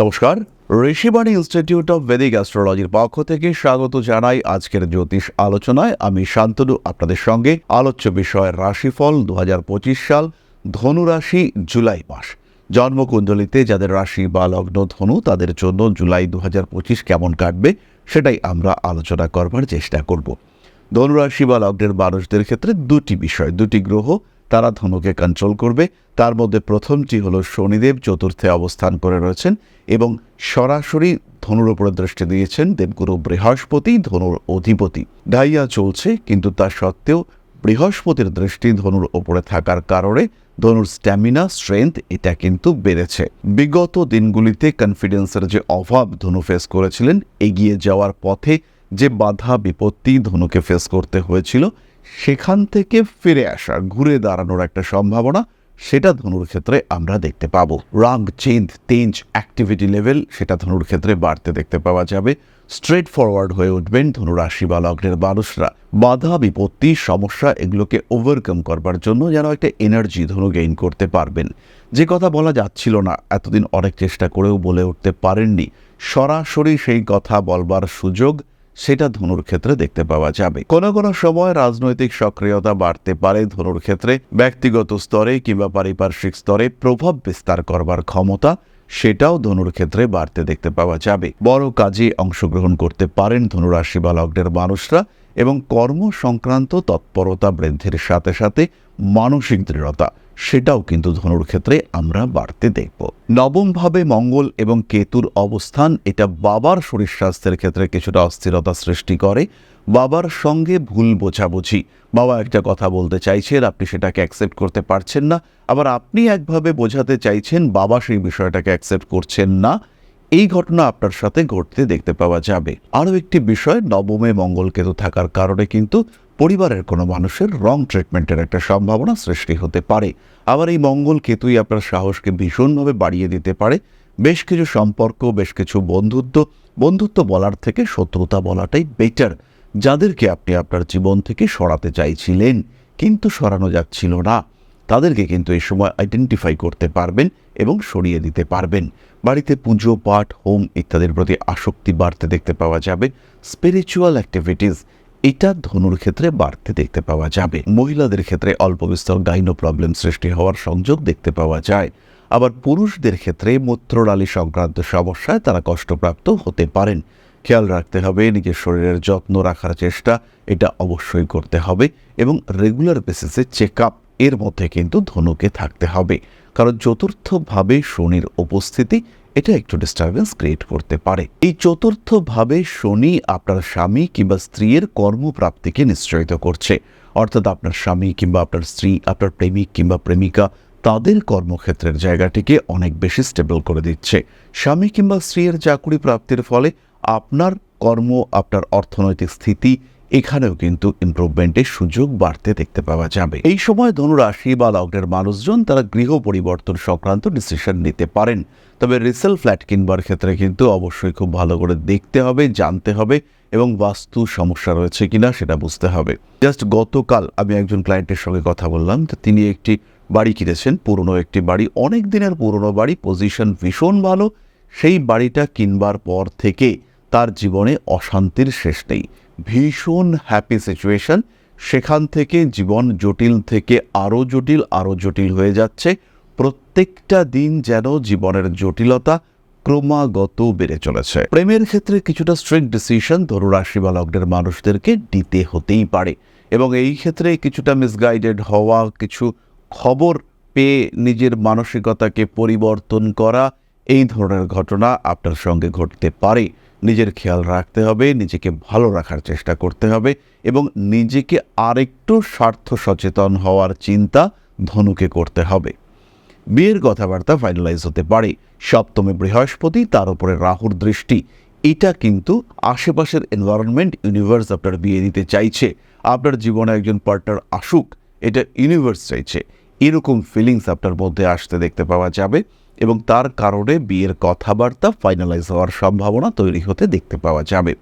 নমস্কার। Rishibani institute of Vedic অ্যাস্ট্রোলজির পক্ষ থেকে স্বাগত জানাই আজকের জ্যোতিষ আলোচনায়। আমি শান্তনু, আপনাদের সঙ্গে আলোচ্য বিষয় রাশিফল দু হাজার পঁচিশ সাল, ধনুরাশি জুলাই মাস। জন্মকুণ্ডলিতে যাদের রাশি বা লগ্ন ধনু, তাদের জন্য জুলাই দু হাজার পঁচিশ কেমন কাটবে, সেটাই আমরা আলোচনা করবার চেষ্টা করব। ধনুরাশি বা লগ্নের মানুষদের ক্ষেত্রে দুটি বিষয়, দুটি গ্রহ তারা ধনুকে কন্ট্রোল করবে। তার মধ্যে প্রথমটি হলো শনিদেব চতুর্থে অবস্থান করে রয়েছেন এবং সরাসরি ধনুর উপরে দৃষ্টি দিয়েছেন দেবগুরু বৃহস্পতি, ধনুর অধিপতি। ডাইয়া চলছে, কিন্তু তা সত্ত্বেও বৃহস্পতির দৃষ্টি ধনুর ওপরে থাকার কারণে ধনুর স্ট্যামিনা স্ট্রেংথ এটা কিন্তু বেড়েছে। বিগত দিনগুলিতে কনফিডেন্সের যে অভাব ধনু ফেস করেছিলেন, এগিয়ে যাওয়ার পথে যে বাধা, বিপত্তি ধনুকে ফেস করতে হয়েছিল সেখান থেকে ফিরে আসা, ঘুরে দাঁড়ানোর একটা সম্ভাবনা, সেটা ধনুর ক্ষেত্রে আমরা দেখতে পাবো। রাং চেঞ্জ তেঞ্জ অ্যাক্টিভিটি লেভেল সেটা ধনুর ক্ষেত্রে বাড়তে দেখতে পাওয়া যাবে। স্ট্রেট ফরওয়ার্ড হয়ে উঠবেন ধনুরাশি বা লগ্নের মানুষরা। বাধা, বিপত্তি, সমস্যা, এগুলোকে ওভারকাম করবার জন্য যেন একটা এনার্জি ধনু গেইন করতে পারবেন। যে কথা বলা যাচ্ছিল না, এতদিন অনেক চেষ্টা করেও বলে উঠতে পারেননি। সরাসরি সেই কথা বলবার সুযোগ সেটা ধনুর ক্ষেত্রে দেখতে পাওয়া যাবে। কোনো কোনো সময় রাজনৈতিক সক্রিয়তা বাড়তে পারে ধনুর ক্ষেত্রে, ব্যক্তিগত স্তরে কিংবা পারিপার্শ্বিক স্তরে প্রভাব বিস্তার করবার ক্ষমতা, সেটাও ধনুর ক্ষেত্রে বাড়তে দেখতে পাওয়া যাবে। বড় কাজে অংশগ্রহণ করতে পারেন ধনুরাশি বা লগ্নের মানুষরা এবং কর্ম সংক্রান্ত তৎপরতা বৃদ্ধির সাথে সাথে মানসিক দৃঢ়তা, সেটাও কিন্তু ধনুর ক্ষেত্রে আমরা বাড়তে দেখব। নবমভাবে মঙ্গল এবং কেতুর অবস্থান, এটা বাবার শরীর স্বাস্থ্যের ক্ষেত্রে কিছুটা অস্থিরতা সৃষ্টি করে। বাবার সঙ্গে ভুল বোঝাবুঝি। বাবা একটা কথা বলতে চাইছেন, আপনি সেটাকে অ্যাকসেপ্ট করতে পারছেন না। আবার আপনি একভাবে বোঝাতে চাইছেন, বাবা সেই বিষয়টাকে অ্যাকসেপ্ট করছেন না। এই ঘটনা আপনার সাথে ঘটতে দেখতে পাওয়া যাবে। আরও একটি বিষয়, নবমে মঙ্গল কেতু থাকার কারণে কিন্তু পরিবারের কোনো মানুষের রং ট্রিটমেন্টের একটা সম্ভাবনা সৃষ্টি হতে পারে। আবার এই মঙ্গল কেতুই আপনার সাহসকে ভীষণভাবে বাড়িয়ে দিতে পারে। বেশ কিছু সম্পর্ক, বেশ কিছু বন্ধুত্ব বন্ধুত্ব বলার থেকে শত্রুতা বলাটাই বেটার যাদেরকে আপনি আপনার জীবন থেকে সরাতে চাইছিলেন, কিন্তু সরানো যাচ্ছিল না। তাদেরকে কিন্তু এই সময় আইডেন্টিফাই করতে পারবেন এবং সরিয়ে দিতে পারবেন। বাড়িতে পুজো, পাঠ, হোম ইত্যাদির প্রতি আসক্তি বাড়তে দেখতে পাওয়া যাবে। স্পিরিচুয়াল অ্যাক্টিভিটিস এটা ধনুর ক্ষেত্রে বাড়তে দেখতে পাওয়া যাবে। মহিলাদের ক্ষেত্রে অল্প বিস্তর গাইনো প্রবলেম সৃষ্টি হওয়ার সংযোগ দেখতে পাওয়া যায়। আবার পুরুষদের ক্ষেত্রে মূত্রনালী সংক্রান্ত সমস্যায় তারা কষ্টপ্রাপ্ত হতে পারেন। খেয়াল রাখতে হবে, নিজের শরীরের যত্ন রাখার চেষ্টা, এটা অবশ্যই করতে হবে এবং রেগুলার বেসিসে চেক আপ এর মধ্যে কিন্তু ধনুকে থাকতে হবে। কারণ চতুর্থভাবে শনির উপস্থিতি, এটা একটু ডিস্টারবেন্স ক্রিয়েট করতে পারে। এই চতুর্থভাবে শনি আপনার স্বামী কিংবা স্ত্রীর কর্মপ্রাপ্তিকে নিশ্চয়িত করছে। অর্থাৎ আপনার স্বামী কিংবা আপনার স্ত্রী, আপনার প্রেমিক কিংবা প্রেমিকা, তাদের কর্মক্ষেত্রের জায়গাটিকে অনেক বেশি স্টেবল করে দিচ্ছে। স্বামী কিংবা স্ত্রীর চাকুরি প্রাপ্তির ফলে আপনার কর্ম, আপনার অর্থনৈতিক স্থিতি এখানেও কিন্তু ইমপ্রুভমেন্টের সুযোগ বাড়তে দেখতে পাওয়া যাবে। এই সময় ধনুরাশি বা লগ্নের মানুষজন তারা গৃহ পরিবর্তন সংক্রান্ত ডিসিশন নিতে পারেন। তবে রিসেল ফ্ল্যাট কিনবার ক্ষেত্রে কিন্তু অবশ্যই খুব ভালো করে দেখতে হবে, জানতে হবে এবং বাস্তু সমস্যা রয়েছে কিনা সেটা বুঝতে হবে। জাস্ট গতকাল আমি একজন ক্লায়েন্টের সঙ্গে কথা বললাম, তো তিনি একটি বাড়ি কিনেছেন, পুরনো একটি বাড়ি। অনেক দিনের পুরনো বাড়ি পজিশন ভীষণ ভালো। সেই বাড়িটা কিনবার পর থেকে তার জীবনে অশান্তির শেষ নেই। ভীষণ হ্যাপি সিচুয়েশন সেখান থেকে জীবন জটিল থেকে আরও জটিল আরও জটিল হয়ে যাচ্ছে। প্রত্যেকটা দিন যেন জীবনের জটিলতা ক্রমাগত বেড়ে চলেছে। প্রেমের ক্ষেত্রে কিছুটা স্ট্রিক্ট ডিসিশন ধনুরাশি বা লগ্নের মানুষদেরকে দিতে হতেই পারে এবং এই ক্ষেত্রে কিছুটা মিসগাইডেড হওয়া, কিছু খবর পেয়ে নিজের মানসিকতাকে পরিবর্তন করা, এই ধরনের ঘটনা আপনার সঙ্গে ঘটতে পারে। নিজের খেয়াল রাখতে হবে, নিজেকে ভালো রাখার চেষ্টা করতে হবে এবং নিজেকে আরেকটু স্বার্থ সচেতন হওয়ার চিন্তা ধনুকে করতে হবে। বিয়ের কথাবার্তা ফাইনালাইজ হতে পারে। সপ্তমে বৃহস্পতি, তার উপরে রাহুর দৃষ্টি। এটা কিন্তু আশেপাশের এনভায়রনমেন্ট ইউনিভার্স আপনার বিয়ে দিতে চাইছে। আপনার জীবনে একজন পার্টনার আসুক, এটা ইউনিভার্স চাইছে। এরকম ফিলিংস আপনার মধ্যে আসতে দেখতে পাওয়া যাবে। এবং তার কারণে বিয়ের কথাবার্তা ফাইনালাইজ হওয়ার সম্ভাবনা তৈরি হতে দেখতে পাওয়া যাবে।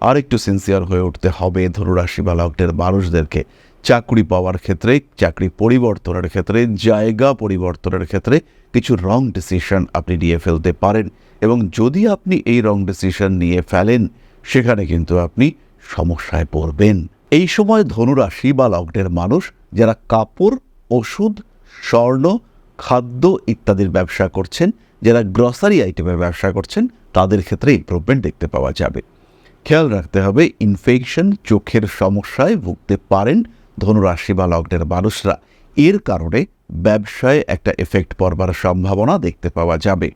আর একটু সিনসিয়ার হয়ে উঠতে হবে ধনুরাশি বা লগ্নের মানুষদেরকে। চাকরি পাওয়ার ক্ষেত্রে, চাকরি পরিবর্তনের ক্ষেত্রে, জায়গা পরিবর্তনের ক্ষেত্রে কিছু রং ডিসিশন আপনি নিয়ে ফেলতে পারেন এবং যদি আপনি এই রং ডিসিশন নিয়ে ফেলেন, সেখানে কিন্তু আপনি সমস্যায় পড়বেন। এই সময় ধনুরাশি বা লগ্নের মানুষ, যারা কাপড়, ওষুধ, স্বর্ণ খাদ্য ইত্যাদির ব্যবসা করছেন, যারা গ্রসারি আইটেমের ব্যবসা করছেন, তাদের ক্ষেত্রে ইম্প্রুভমেন্ট দেখতে পাওয়া যাবে। খেয়াল রাখতে হবে ইনফেকশন চোখের সমস্যায় ভুগতে পারেন ধনুরাশি বা লগ্নের মানুষরা। এর কারণে ব্যবসায় একটা এফেক্ট পড়বার সম্ভাবনা দেখতে পাওয়া যাবে।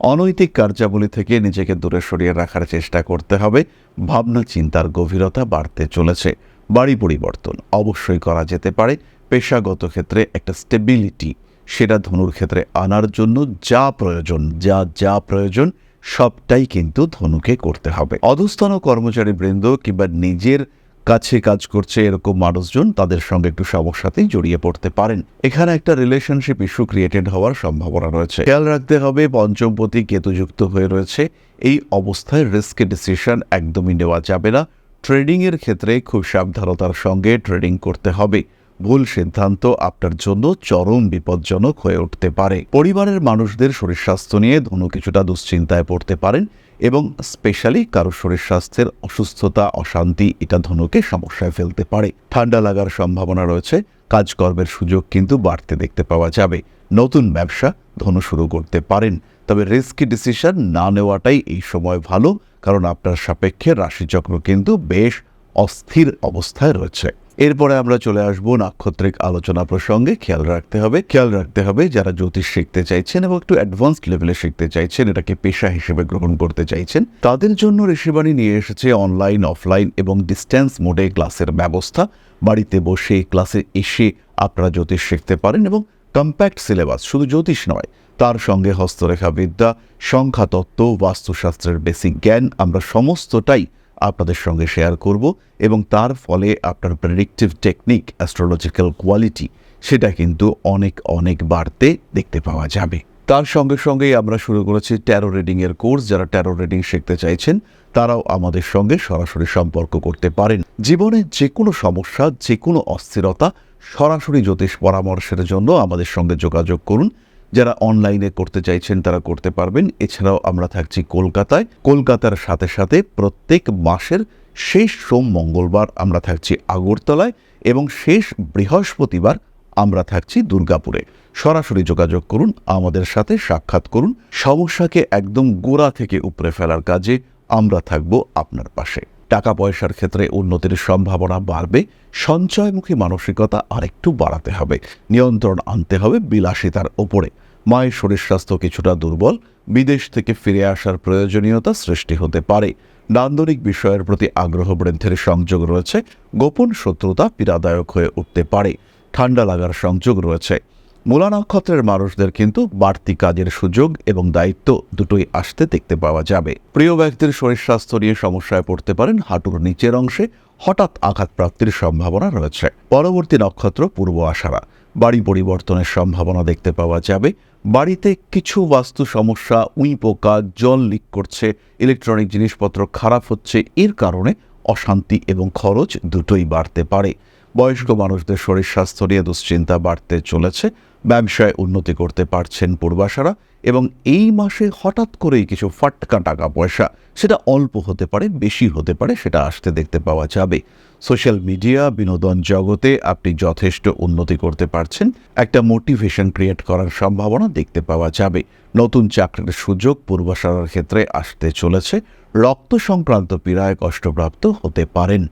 অনৈতিক কার্যাবলী থেকে নিজেকে দূরে সরিয়ে রাখার চেষ্টা করতে হবে। ভাবনা চিন্তার গভীরতা বাড়তে চলেছে। বাড়ি পরিবর্তন অবশ্যই করা যেতে পারে। পেশাগত ক্ষেত্রে একটা স্টেবিলিটি সেটা ধনুর ক্ষেত্রে আনার জন্য যা প্রয়োজন, যা যা প্রয়োজন, সবটাই কিন্তু ধনুকে করতে হবে। অধস্তন কর্মচারী বৃন্দ কিংবা নিজের কাছে কাজ করছে এরকম মানুষজন তাদের সঙ্গে একটু সমস্যাতেই জড়িয়ে পড়তে পারেন। এখানে একটা রিলেশনশিপ ইস্যু ক্রিয়েটেড হওয়ার সম্ভাবনা রয়েছে। খেয়াল রাখতে হবে, পঞ্চমপতি কেতুযুক্ত হয়ে রয়েছে। এই অবস্থায় রিস্ক ডিসিশন একদমই নেওয়া যাবে না। ট্রেডিংয়ের ক্ষেত্রে খুব সাবধানতার সঙ্গে ট্রেডিং করতে হবে। ভুল সিদ্ধান্ত আপনার জন্য চরম বিপজ্জনক হয়ে উঠতে পারে। পরিবারের মানুষদের শরীর স্বাস্থ্য নিয়ে ধনু কিছুটা দুশ্চিন্তায় পড়তে পারেন এবং স্পেশালি কারও শরীর স্বাস্থ্যের অসুস্থতা, অশান্তি, এটা ধনুকে সমস্যায় ফেলতে পারে। ঠান্ডা লাগার সম্ভাবনা রয়েছে, কাজকর্মের সুযোগ কিন্তু বাড়তে দেখতে পাওয়া যাবে। নতুন ব্যবসা ধনু শুরু করতে পারেন, তবে রিস্কি ডিসিশন না নেওয়াটাই এই সময় ভালো, কারণ আপনার সাপেক্ষে রাশিচক্র কিন্তু বেশ অস্থির অবস্থায় রয়েছে। এরপরে আমরা চলে আসব নাক্ষত্রিক আলোচনা প্রসঙ্গে। খেয়াল রাখতে হবে, খেয়াল রাখতে হবে যারা জ্যোতিষ শিখতে চাইছেন এবং একটু অ্যাডভান্সড লেভেলে শিখতে চাইছেন, এটাকে পেশা হিসেবে গ্রহণ করতে চাইছেন, তাদের জন্য ঋষিবাণী নিয়ে এসেছে অনলাইন অফলাইন এবং ডিস্ট্যান্স মোডে ক্লাসের ব্যবস্থা। বাড়িতে বসে ক্লাসে এসে আপনারা জ্যোতিষ শিখতে পারেন এবং কম্প্যাক্ট সিলেবাস শুধু জ্যোতিষ নয়, তার সঙ্গে হস্তরেখা বিদ্যা সংখ্যাতত্ত্ব, বাস্তুশাস্ত্রের বেসিক জ্ঞান, আমরা সমস্তটাই আপনাদের সঙ্গে শেয়ার করব এবং তার ফলে আপনার প্রেডিক্টিভ টেকনিক অ্যাস্ট্রোলজিক্যাল কোয়ালিটি সেটা কিন্তু অনেক অনেক বাড়তে দেখতে পাওয়া যাবে। তার সঙ্গে সঙ্গেই আমরা শুরু করেছি ট্যারো রিডিংয়ের কোর্স যারা ট্যারো রিডিং শিখতে চাইছেন, তারাও আমাদের সঙ্গে সরাসরি সম্পর্ক করতে পারেন। জীবনে যে কোনো সমস্যা যে কোনো অস্থিরতা সরাসরি জ্যোতিষ পরামর্শের জন্য আমাদের সঙ্গে যোগাযোগ করুন। যারা অনলাইনে করতে চাইছেন, তারা করতে পারবেন। এছাড়াও আমরা থাকছি কলকাতায়। কলকাতার সাথে সাথে প্রত্যেক মাসের শেষ সোম মঙ্গলবার আমরা থাকছি আগরতলায় এবং শেষ বৃহস্পতিবার আমরা থাকছি দুর্গাপুরে। সরাসরি যোগাযোগ করুন, আমাদের সাথে সাক্ষাৎ করুন। সমস্যাকে একদম গোড়া থেকে উপরে ফেলার কাজে আমরা থাকব আপনার পাশে। টাকা পয়সার ক্ষেত্রে উন্নতির সম্ভাবনা বাড়বে, সঞ্চয়মুখী মানসিকতা আরেকটু বাড়াতে হবে। নিয়ন্ত্রণ আনতে হবে বিলাসিতার ওপরে। মায়ের শরীর স্বাস্থ্য কিছুটা দুর্বল, বিদেশ থেকে ফিরে আসার প্রয়োজনীয়তা সৃষ্টি হতে পারে। নান্দনিক বিষয়ের প্রতি আগ্রহ বৃদ্ধির সংযোগ রয়েছে, গোপন শত্রুতা পীড়াদায়ক হয়ে উঠতে পারে, ঠান্ডা লাগার সংযোগ রয়েছে। মূলা নক্ষত্রের মানুষদের কিন্তু বাড়তি কাজের সুযোগ এবং দায়িত্ব দুটোই আসতে দেখতে পাওয়া যাবে। প্রিয় ব্যক্তির শরীর স্বাস্থ্য নিয়ে সমস্যায় পড়তে পারেন হাঁটুর নিচের অংশে, হঠাৎ আঘাত প্রাপ্তির সম্ভাবনা রয়েছে। পরবর্তী নক্ষত্র পূর্ব আষাঢ়া বাড়ি পরিবর্তনের সম্ভাবনা দেখতে পাওয়া যাবে। বাড়িতে কিছু বাস্তু সমস্যা উঁই পোকা জল লিক করছে, ইলেকট্রনিক জিনিসপত্র খারাপ হচ্ছে, এর কারণে অশান্তি এবং খরচ দুটোই বাড়তে পারে। বয়স্ক মানুষদের শরীর স্বাস্থ্য নিয়ে দুশ্চিন্তা বাড়তে চলেছে, ব্যবসায় উন্নতি করতে পারছেন পূর্বাশারা এবং এই মাসে হঠাৎ করেই কিছু ফাটকা টাকা পয়সা, সেটা অল্প হতে পারে, বেশি হতে পারে, সেটা আসতে দেখতে পাওয়া যাবে। সোশ্যাল মিডিয়া, বিনোদন জগতে আপনি যথেষ্ট উন্নতি করতে পারছেন। একটা মোটিভেশন ক্রিয়েট করার সম্ভাবনা দেখতে পাওয়া যাবে। নতুন চাকরির সুযোগ পূর্বাশারার ক্ষেত্রে আসতে চলেছে। রক্ত সংক্রান্ত পীড়ায় কষ্টপ্রাপ্ত হতে পারেন।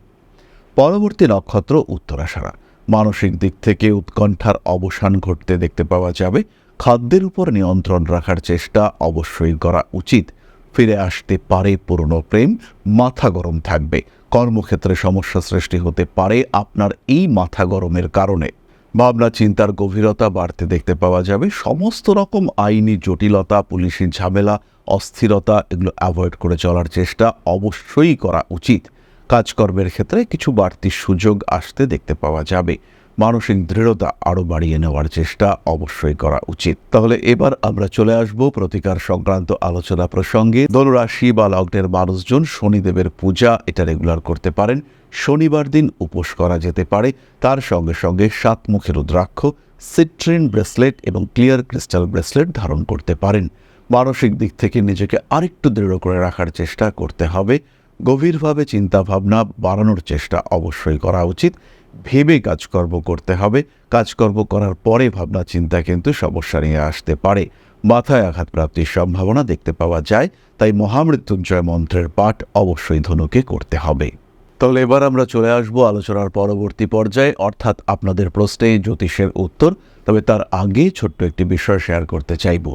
পরবর্তী নক্ষত্র উত্তরাষাঢ়া মানসিক দিক থেকে উৎকণ্ঠার অবসান ঘটতে দেখতে পাওয়া যাবে। খাদ্যের উপর নিয়ন্ত্রণ রাখার চেষ্টা অবশ্যই করা উচিত। ফিরে আসতে পারে পুরনো প্রেম, মাথা গরম থাকবে। কর্মক্ষেত্রে সমস্যা সৃষ্টি হতে পারে আপনার এই মাথা গরমের কারণে। ভাবনা, চিন্তার গভীরতা বাড়তে দেখতে পাওয়া যাবে। সমস্ত রকম আইনি জটিলতা, পুলিশি ঝামেলা, অস্থিরতা এগুলো অ্যাভয়েড করে চলার চেষ্টা অবশ্যই করা উচিত। কাজকর্মের ক্ষেত্রে কিছু বাড়তি সুযোগ আসতে দেখতে পাওয়া যাবে। মানসিক দৃঢ়তা আরও বাড়িয়ে নেওয়ার চেষ্টা অবশ্যই করা উচিত। তাহলে এবার আমরা চলে আসব প্রতিকার সংক্রান্ত আলোচনা প্রসঙ্গে। ধনুরাশি বা লগ্নের মানুষজন শনিদেবের পূজা এটা রেগুলার করতে পারেন। শনিবার দিন উপোস করা যেতে পারে। তার সঙ্গে সঙ্গে সাতমুখী রুদ্রাক্ষ, সিট্রিন ব্রেসলেট এবং ক্লিয়ার ক্রিস্টাল ব্রেসলেট ধারণ করতে পারেন। মানসিক দিক থেকে নিজেকে আরেকটু দৃঢ় করে রাখার চেষ্টা করতে হবে। গভীরভাবে চিন্তাভাবনা বাড়ানোর চেষ্টা অবশ্যই করা উচিত। ভেবে কাজকর্ম করতে হবে। কাজকর্ম করার পরে ভাবনা চিন্তা কিন্তু সমস্যা নিয়ে আসতে পারে। মাথায় আঘাত প্রাপ্তির সম্ভাবনা দেখতে পাওয়া যায়, তাই মহামৃত্যুঞ্জয় মন্ত্রের পাঠ অবশ্যই ধনুকে করতে হবে। তাহলে এবার আমরা চলে আসব আলোচনার পরবর্তী পর্যায়ে। অর্থাৎ আপনাদের প্রশ্নে জ্যোতিষের উত্তর, তবে তার আগে ছোট্ট একটি বিষয় শেয়ার করতে চাইব।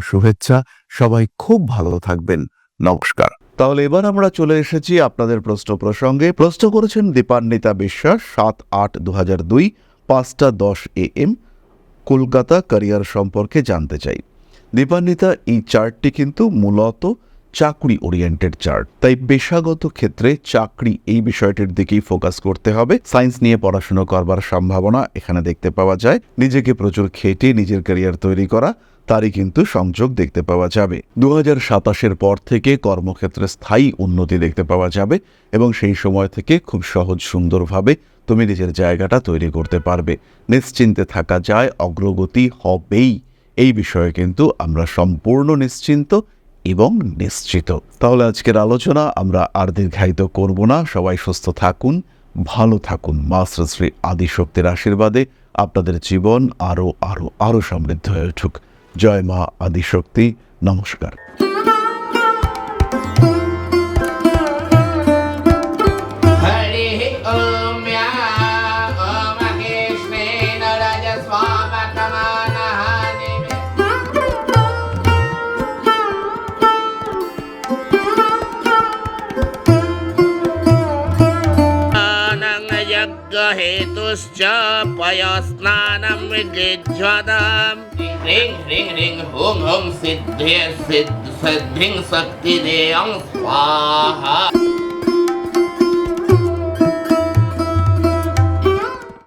শুভেচ্ছা। সবাই খুব ভালো থাকবেন। নমস্কার। তাহলে এবার আমরা চলে এসেছি আপনাদের প্রশ্ন প্রসঙ্গে। প্রশ্ন করেছেন দীপান্বিতা বিশ্বাস, সাত আট দু হাজার দুই, পাঁচটা দশ এ এম, কলকাতা ক্যারিয়ার সম্পর্কে জানতে চাই। দীপান্বিতা, এই চার্টটি কিন্তু মূলত চাকরি ওরিয়েন্টেড চার্ট। তাই পেশাগত ক্ষেত্রে চাকরি এই বিষয়টির দিকেই ফোকাস করতে হবে। সায়েন্স নিয়ে পড়াশুনো করবার সম্ভাবনা এখানে দেখতে পাওয়া যায়। নিজেকে প্রচুর খেটে নিজের ক্যারিয়ার তৈরি করা তারই কিন্তু সংযোগ দেখতে পাওয়া যাবে। দু হাজার পর থেকে কর্মক্ষেত্রে স্থায়ী উন্নতি দেখতে পাওয়া যাবে এবং সেই সময় থেকে খুব সহজ সুন্দরভাবে তুমি নিজের জায়গাটা তৈরি করতে পারবে। নিশ্চিন্তে থাকা যায়, অগ্রগতি হবেই। এই বিষয়ে কিন্তু আমরা সম্পূর্ণ নিশ্চিন্ত এবং নিশ্চিত। তাহলে আজকের আলোচনা আমরা আর দীর্ঘায়িত করব না। সবাই সুস্থ থাকুন, ভালো থাকুন। মাস্টার শ্রী আদিশক্তির আশীর্বাদে আপনাদের জীবন আরও আরও আরও সমৃদ্ধ হয়ে উঠুক। জয় মা আদিশক্তি নমস্কার हरिः ॐ या ॐ कृष्णेन रजस्वामकमानः निमे यज्ञहेतुश्च पयस्नानं विजिज्वताम् ह्रीं ह्रीं ह्रीं हुं हुं सिद्धे सिद्ध सिद्धिं शक्तिदेयं स्वाहा